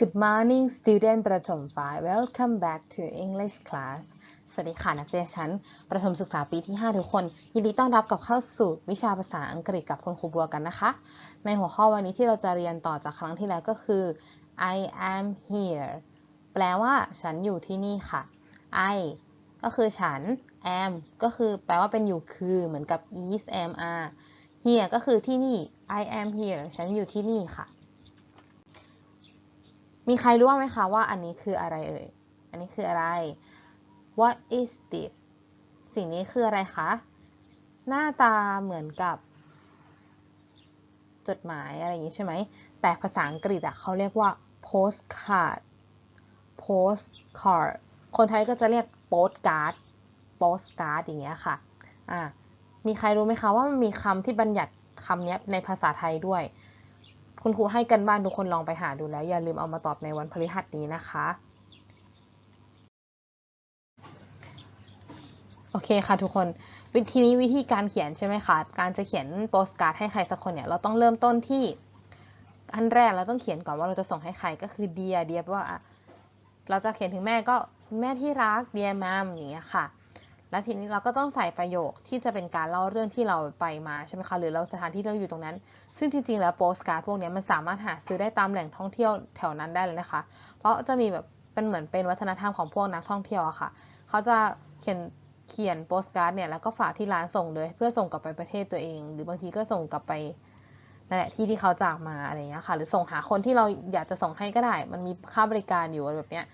Good morning student ประถมฝ่าย Welcome back to English class สวัสดีค่ะ นักเรียนชั้น ประถมศึกษาปีที่ 5 ทุกคน ยินดีต้อนรับกับเข้าสู่วิชาภาษาอังกฤษกับคุณครูบัวกันนะคะ ในหัวข้อวันนี้ที่เราจะเรียนต่อจากครั้งที่แล้วก็คือ I am here แปลว่าฉันอยู่ที่นี่ค่ะ I ก็คือฉัน am ก็คือแปลว่าเป็นอยู่คือเหมือนกับ is am are here ก็คือที่นี่ I am here ฉันอยู่ที่นี่ค่ะ มีใครรู้ไหมคะว่าอันนี้คืออะไรเอ่ย อันนี้คืออะไร What is this สิ่งนี้คืออะไรคะ หน้าตาเหมือนกับจดหมายอะไรอย่างนี้ใช่ไหม แต่ภาษาอังกฤษอะเขาเรียกว่า postcard postcard คนไทยก็จะเรียก postcard postcard อย่างเงี้ยค่ะ อ่า มีใครรู้ไหมคะว่ามันมีคำที่บัญญัติคำนี้ในภาษาไทยด้วย คุณครูให้กันบ้านทุกคนลองไปหาดูแล้ว อย่าลืมเอามาตอบในวันพฤหัสนี้นะคะโอเคค่ะทุกคนวิธีนี้วิธีการเขียนใช่ไหมคะการจะเขียนโปสการ์ดให้ใครสักคนเนี่ยเราต้องเริ่มต้นที่อันแรกเราต้องเขียนก่อนว่าเราจะส่งให้ใครก็คือเดียเดียว่าเราจะเขียนถึงแม่ก็คุณแม่ที่รักเดียมามอย่างเงี้ยค่ะ แล้วทีนี้เราก็ต้องใส่ประโยคที่จะเป็นการเล่าเรื่องที่เราไปมาใช่ไหมคะหรือเราสถานที่เราอยู่ตรงนั้น ซึ่งจริงๆแล้วโปสการ์ดพวกนี้มันสามารถหาซื้อได้ตามแหล่งท่องเที่ยวแถวนั้นได้เลยนะคะ เพราะจะมีแบบเป็นเหมือนเป็นวัฒนธรรมของพวกนักท่องเที่ยวอะค่ะ เขาจะเขียนเขียนโปสการ์ดเนี่ยแล้วก็ฝากที่ร้านส่งเลย เพื่อส่งกลับไปประเทศตัวเอง หรือบางทีก็ส่งกลับไปนั่นแหละที่ที่เขาจากมาอะไรอย่างเงี้ยค่ะ หรือส่งหาคนที่เราอยากจะส่งให้ก็ได้ มันมีค่าบริการอยู่แบบเนี้ย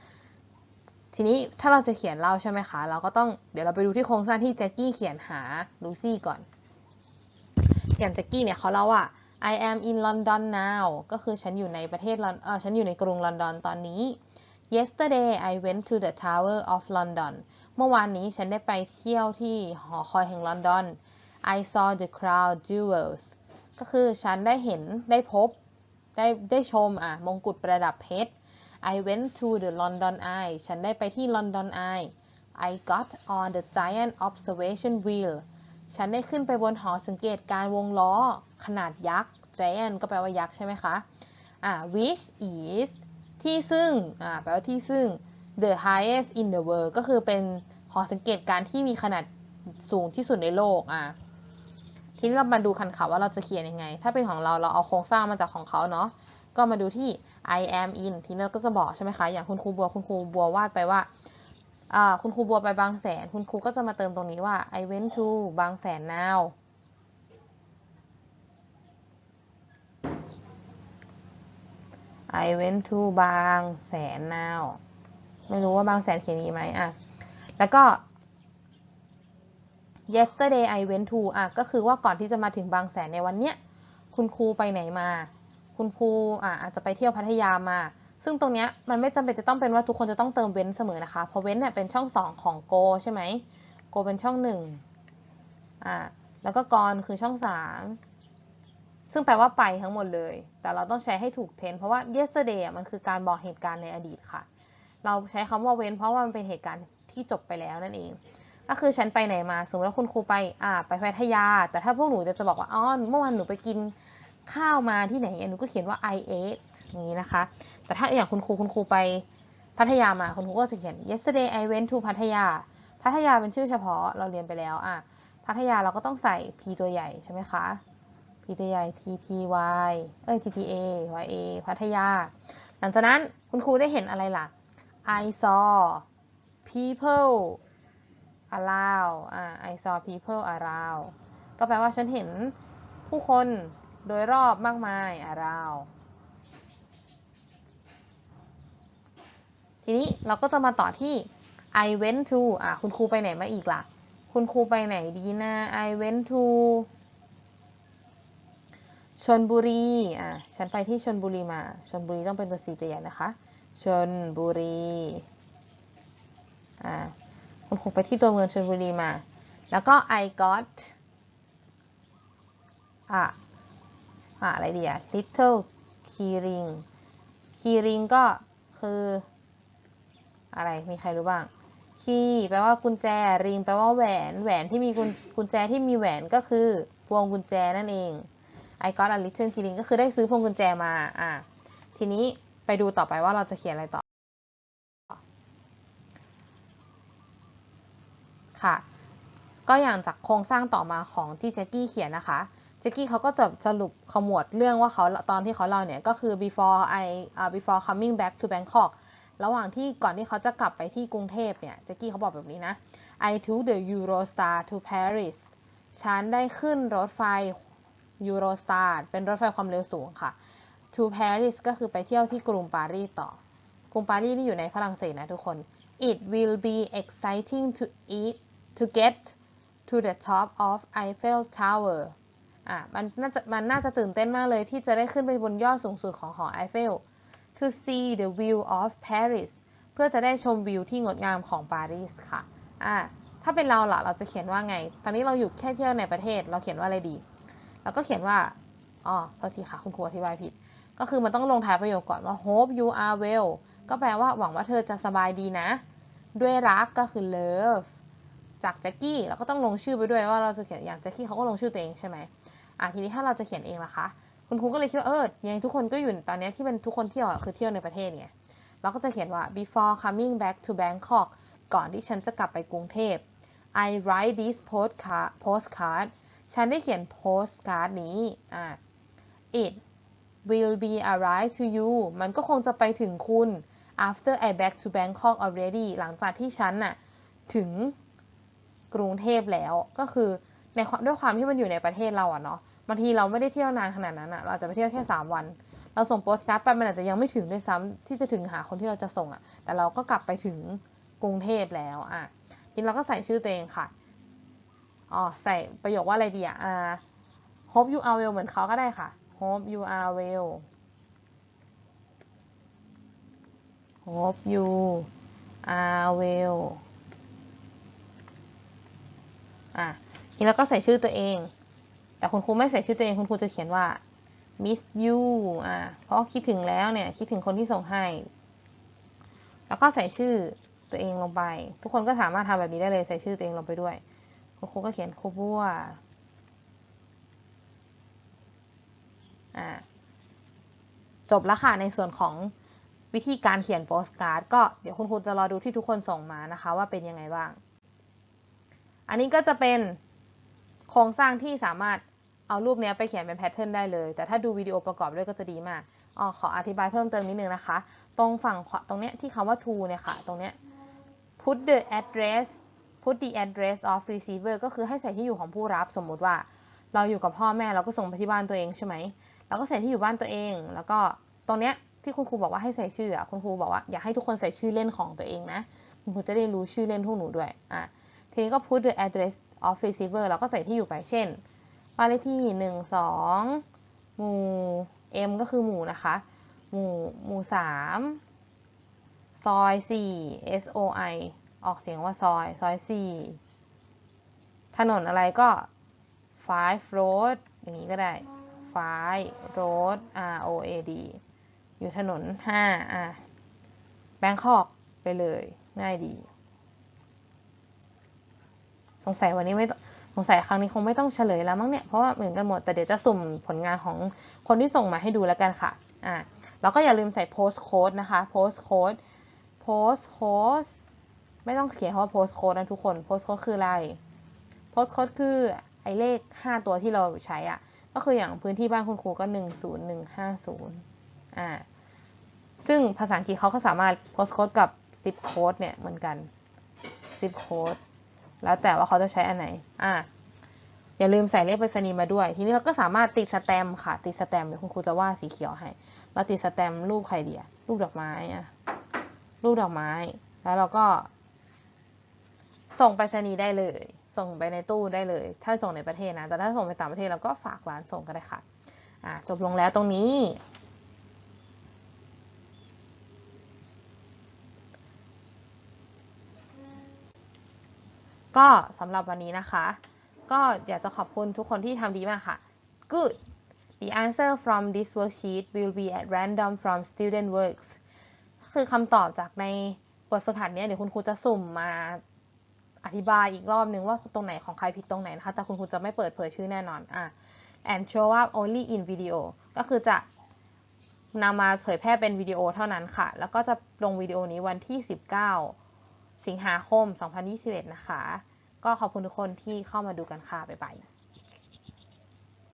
ทีนี้ถ้าเราจะเขียนเล่าใช่ไหมคะ เราก็ต้องเดี๋ยวเราไปดูที่โครงสร้างที่แจ็คกี้เขียนหาลูซี่ก่อน อย่างแจ็คกี้เนี่ยเขาเล่าว่า I am in London now ก็คือฉันอยู่ในประเทศลอนเออฉันอยู่ในกรุงลอนดอนตอนนี้ Yesterday I went to the Tower of London เมื่อวานนี้ฉันได้ไปเที่ยวที่หอคอยแห่งลอนดอน I saw the crown jewels ก็คือฉันได้เห็นได้พบได้ได้ชมอะมงกุฎประดับเพชร I went to the London Eye ฉันได้ไปที่ London Eye I got on the giant observation wheel ฉันได้ขึ้นไปบนหอสังเกตการวงล้อ ขนาดยักษ์ giant ก็แปลว่ายักษ์ใช่ไหมคะอ่า which is ที่ซึ่งอ่าแปลว่าที่ซึ่ง the highest in the world ก็คือเป็นหอสังเกตการที่มีขนาดสูงที่สุดในโลกอ่าทีนี้เรามาดูคันข่าวว่าเราจะเขียนยังไง ถ้าเป็นของเราเราเอาโครงสร้างมาจากของเขาเนาะ ก็มาดูที่ I am in ทีนี้เราก็จะบอกใช่ไหมคะ อย่างคุณครูบัวคุณครูบัววาดไปว่าคุณครูบัวไปบางแสน คุณครูก็จะมาเติมตรงนี้ว่า I went to บางแสน now I went to บางแสน now ไม่รู้ว่าบางแสนเขียนนี้ไหมอะ แล้วก็ yesterday I went to อะ ก็คือว่าก่อนที่จะมาถึงบางแสนในวันเนี้ย คุณครูไปไหนมา คุณครูอะอาจจะไปเที่ยวพัทยามา ซึ่งตรงเนี้ยมันไม่จำเป็นจะต้องเป็นว่าทุกคนจะต้องเติมเว้นเสมอนะคะเพราะเว้นเนี่ยเป็นช่องสองของ go ใช่ไหม go เป็นช่องหนึ่งอ่าแล้วก็กรคือช่องสามซึ่งแปลว่าไปทั้งหมดเลย แต่เราต้องใช้ให้ถูกเทนเพราะว่า yesterday มันคือการบอกเหตุการณ์ในอดีตค่ะ เราใช้คำว่าเว้น เพราะว่ามันเป็นเหตุการณ์ที่จบไปแล้วนั่นเอง ก็คือฉันไปไหนมา สมมติว่าคุณครูไปอ่าไปพัทยา แต่ถ้าพวกหนูจะจะบอกว่าอ๋อเมื่อวานหนูไปกิน ข้าวมาที่ไหนหนูก็เขียนว่า I ate อย่างนี้นะคะ แต่ถ้าอย่างคุณครูคุณครูไปพัทยามาคุณครูก็จะเขียน yesterday I went to พัทยา พัทยาเป็นชื่อเฉพาะเราเรียนไปแล้วอะพัทยาเราก็ต้องใส่ p ตัวใหญ่ใช่ไหมคะ p ตัวใหญ่ t t y เอ้ย t t a y a พัทยา หลังจากนั้นคุณครูได้เห็นอะไรล่ะ I saw people around อ่า I saw people around ก็แปลว่าฉันเห็นผู้คน โดยรอบมากมาย around ทีนี้เราก็จะมาต่อที่ I went to อะคุณครูไปไหนมาอีกล่ะ คุณครูไปไหนดีนะ I went to ชนบุรี อะ ฉันไปที่ชนบุรีมา ชนบุรีต้องเป็นตัวสีตัวใหญ่นะคะ ชนบุรี อ่าคุณครูไปที่ตัวเมืองชนบุรีมา แล้วก็ I got อะ อะไรดีอะ little keyring keyring ก็คืออะไร มีใครรู้บ้างคีย์แปลว่ากุญแจริงแปลว่าแหวน แหวนที่มีกุญกุญแจที่มีแหวนก็คือ พวงกุญแจนั่นเอง I got a little keyring ก็คือได้ซื้อพวงกุญแจมา อะ ทีนี้ไปไปดูต่อไปว่าเราจะเขียนอะไรต่อ ค่ะ ก็อย่างจากโครงสร้างต่อมาของที่แจ็กกี้เขียนนะคะ แจ็กกี้เขาก็จะสรุปขมวดเรื่องว่าเขาตอนที่เขาเล่าเนี่ยก็คือ before I uh, before coming back to Bangkok ระหว่างที่ก่อนที่เขาจะกลับไปที่กรุงเทพเนี่ยแจ็กกี้เขาบอกแบบนี้นะ I took the Eurostar to Paris ฉันได้ขึ้นรถไฟ Eurostar เป็นรถไฟความเร็วสูงค่ะ to Paris ก็คือไปเที่ยวที่กรุงปารีสต่อ กรุงปารีสนี่อยู่ในฝรั่งเศสนะทุกคน It will be exciting to eat to get to the top of Eiffel Tower อะมันน่าจะมันน่าจะตื่นเต้นมากเลยที่จะได้ขึ้นไปบนยอดสูงสุดของหอไอเฟล to see the view of Paris เพื่อจะได้ชมวิวที่งดงามของปารีสค่ะอะถ้าเป็นเราล่ะเราจะเขียนว่าไง ตอนนี้เราอยู่แค่เที่ยวในประเทศ เราเขียนว่าอะไรดี เราก็เขียนว่า อ๋อโทษทีค่ะ คุณครูอธิบายผิด ก็คือมันต้องลงท้ายประโยคก่อนว่า hope you are well ก็แปลว่าหวังว่าเธอจะสบายดีนะ ด้วยรักก็คือ love จากแจ็คกี้เราก็ต้องลงชื่อไปด้วยว่าเราจะเขียนอย่างแจ็คกี้เขาก็ลงชื่อตัวเองใช่ไหม อะทีนี้ถ้าเราจะเขียนเองล่ะคะ คุณครูก็เลยคิดว่าเออยังไงทุกคนก็อยู่ตอนนี้ที่เป็นทุกคนเที่ยวคือเที่ยวในประเทศไงเราก็จะเขียนว่า before coming back to Bangkok ก่อนที่ฉันจะกลับไปกรุงเทพ I write this postcard postcard ฉันได้เขียน postcard นี้อะ it will be arrive to you มันก็คงจะไปถึงคุณ after I back to Bangkok already หลังจากที่ฉันน่ะถึงกรุงเทพแล้วก็คือในด้วยความที่มันอยู่ในประเทศเราอะเนาะ บางทีเราไม่ได้เที่ยวนานขนาดนั้นอะเราจะไปเที่ยวแค่3วัน เราส่งโปสการ์ดไปมันอาจจะยังไม่ถึงด้วยซ้ำที่จะถึงหาคนที่เราจะส่งอะแต่เราก็กลับไปถึงกรุงเทพแล้วอะทีนี้เราก็ใส่ชื่อตัวเองค่ะอ๋อใส่ประโยคว่าอะไรดีอะอ่า hope you are well เหมือนเขาก็ได้ค่ะ hope you are well hope you are well อะทีนี้เราก็ใส่ชื่อตัวเอง แต่คุณครูไม่ใส่ชื่อตัวเองคุณครูจะเขียนว่า miss you อะเพราะคิดถึงแล้วเนี่ยคิดถึงคนที่ส่งให้ แล้วก็ใส่ชื่อตัวเองลงไป ทุกคนก็สามารถทำแบบนี้ได้เลยใส่ชื่อตัวเองลงไปด้วย คุณครูก็เขียนครูบัวอะจบแล้วค่ะในส่วนของวิธีการเขียนโปสการ์ดก็เดี๋ยวคุณครูจะรอดูที่ทุกคนส่งมานะคะ ว่าเป็นยังไงบ้าง อันนี้ก็จะเป็นโครงสร้างที่สามารถ เอารูปนี้ไปเขียนเป็นแพทเทิร์นได้เลย แต่ถ้าดูวิดีโอประกอบด้วยก็จะดีมากอ๋อขออธิบายเพิ่มเติมนิดนึงนะคะ ตรงฝั่งขวาตรงเนี้ยที่คำว่า to เนี่ยค่ะ ตรงเนี้ย put the address put the address of receiver ก็คือให้ใส่ที่อยู่ของผู้รับสมมุติว่า เราอยู่กับพ่อแม่เราก็ส่งไปที่บ้านตัวเองใช่ไหมเราก็ใส่ที่อยู่บ้านตัวเอง แล้วก็ตรงเนี้ยที่คุณครูบอกว่าให้ใส่ชื่ออะคุณครูบอกว่าอยากให้ทุกคนใส่ชื่อเล่นของตัวเองนะคุณครูจะได้รู้ชื่อเล่นพวกหนูด้วยอะทีนี้ก็ put the address of receiver เราก็ใส่ที่อยู่ไปเช่น บ้านเลขที่หนึ่งสองหมู่ M ก็คือหมู่นะคะ หมู่หมู่สามซอยสี่ S O I ออกเสียงว่าซอย ซอยสี่ถนนอะไรก็ five road อย่างนี้ก็ได้ five road R O A D อยู่ถนนห้าอะแบงคอกไปเลย ง่ายดี สงสัยวันนี้ไม่ต้อง งสัยครั้งนี้คงไม่ต้องเฉลยแล้วมั้งเนี่ย เพราะว่าเหมือนกันหมด แต่เดี๋ยวจะสุ่มผลงานของคนที่ส่งมาให้ดูแล้วกันค่ะ อะแล้วก็อย่าลืมใส่ post code นะคะ post code post code ไม่ต้องเขียนคำว่า post code นะทุกคน post code คืออะไร post code คือไอเลข 5 ตัวที่เราใช้อะ ก็คืออย่างพื้นที่บ้านคุณครูก็ 10150 อ่า ซึ่งภาษาอังกฤษเขาก็สามารถ post code กับ zip code เนี่ยเหมือนกัน zip code แล้วแต่ว่าเขาจะใช้อันไหน อ่า อย่าลืมใส่เลขไปรษณีย์มาด้วย ทีนี้เราก็สามารถติดสแตมค่ะ ติดสแตมเดี๋ยวคุณครูจะวาดสีเขียวให้ เราติดสแตมรูปใครดีอะรูปดอกไม้อะรูปดอกไม้ แล้วเราก็ ส่งไปรษณีย์ได้เลย ส่งไปในตู้ได้เลย ถ้าส่งในประเทศนะ แต่ถ้าส่งไปต่างประเทศเราก็ฝากร้านส่งก็ได้ค่ะ อ่า จบลงแล้วตรงนี้ ก็สำหรับวันนี้นะคะ ก็อยากจะขอบคุณทุกคนที่ทำดีมากค่ะ Good The answer from this worksheet will be at random from student works คือคำตอบจากในบทฝึกหัดนี้เดี๋ยวคุณครูจะสุ่มมาอธิบายอีกรอบนึงว่าตรงไหนของใครผิดตรงไหนนะคะ แต่คุณครูจะไม่เปิดเผยชื่อแน่นอนอะ and show up only in video ก็คือจะนำมาเผยแพร่เป็นวิดีโอเท่านั้นค่ะ แล้วก็จะลงวิดีโอนี้วันที่ 19 สิงหาคม 2021 นะคะ ก็ขอบคุณทุกคนที่เข้ามาดูกันค่ะ บ๊ายบาย